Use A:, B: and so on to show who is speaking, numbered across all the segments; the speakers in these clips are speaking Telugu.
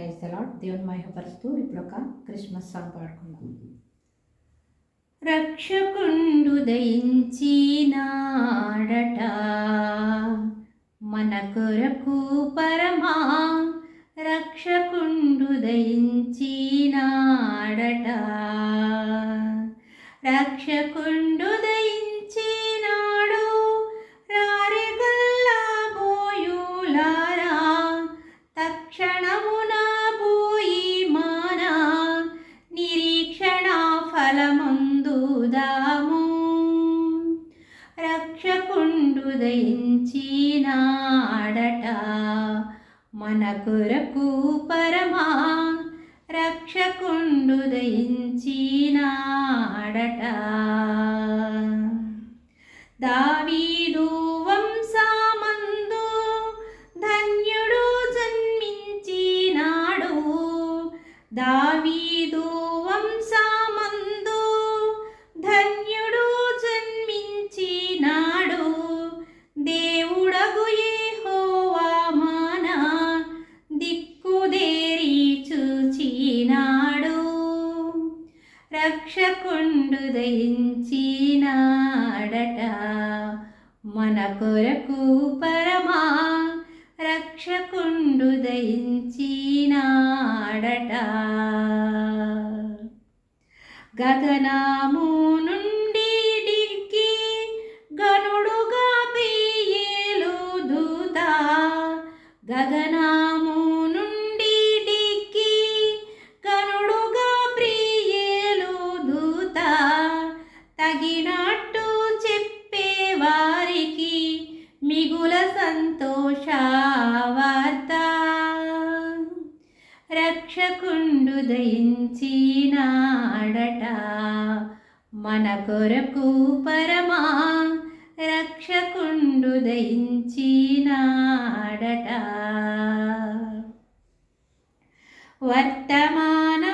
A: ప్రైజ్ అలాట్ దేవుని మహిమపరుస్తూ ఇప్పుడు ఒక క్రిస్మస్ సాంగ్ పాడుకుందాం. రక్షకుండు దయించినాడట మన కొరకు పరమా రక్షకుండు దయించినాడట. రక్షకుండు దయ పొందుదాము రక్షకుండు దయించినాడట మన కొరకు పరమా. రక్షకుండు దయించినాడట దావీదు రక్షకుండు మన కొరకు పరమా రక్షకుండు దయించినాడట. గగనాము నుండి డిక్కి గనుడుగా పేయేలు దూత. గగన రక్షకుండు దయించినాడట. మన కొరకు పరమా రక్షకుండు దయించినాడట. వర్తమాన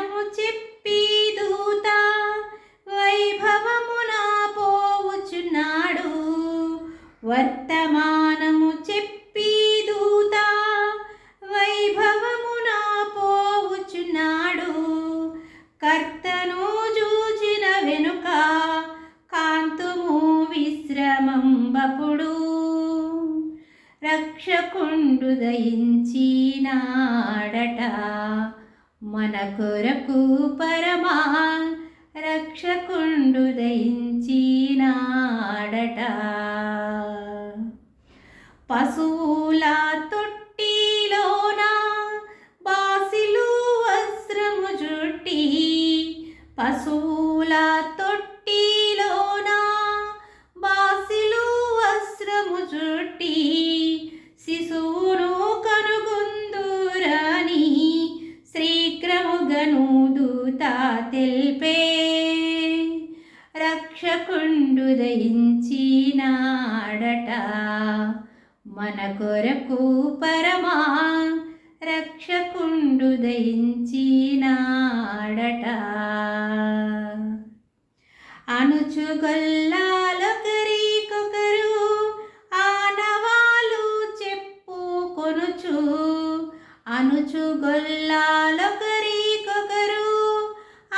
A: రక్షకుండు మన కొరకు పరమా రక్షకుండు దయించినాడట. పశువుల తొట్టిలోన బాసిలు వస్త్రము జుట్టి పశువుల తొట్టిలోన బాసిలు వస్త్రము జుట్టి శిశువును కనుగొందురని శ్రీక్రముగను దూత తెల్పే. రక్షకుండు దయించినాడట మన కొరకు పరమా రక్షకుండు దయించినాడట. అనుచుగొల్లాలొకరికొకరు అనుచుగొల్లాలొకరికొకరు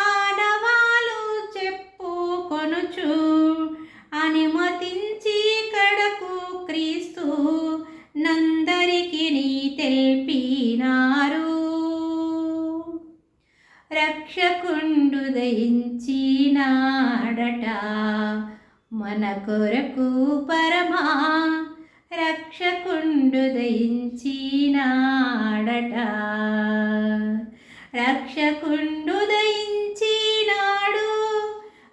A: ఆనవాలు చెప్పుకొనుచు అనుమతించి కడకు క్రీస్తు నందరికి తెలిపినారు తెల్పినారు. రక్షకుండు దయించినాడట మన కొరకు పరమా రక్షకుండు దయించినాడట. రక్షకుండు దయించినాడు.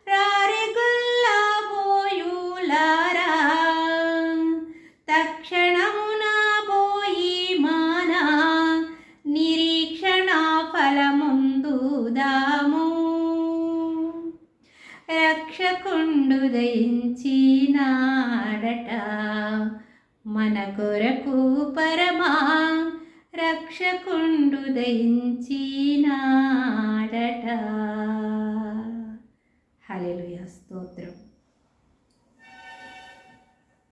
A: రారెగుల్లా బోయులారా. తక్షణమున పోయి మానా. నిరీక్షణ ఫలముందుదాము రక్షకుండు దయించినాడట. మన కొరకు పరమా రక్షకుండు దయించినాడట. హల్లెలూయా స్తోత్రం.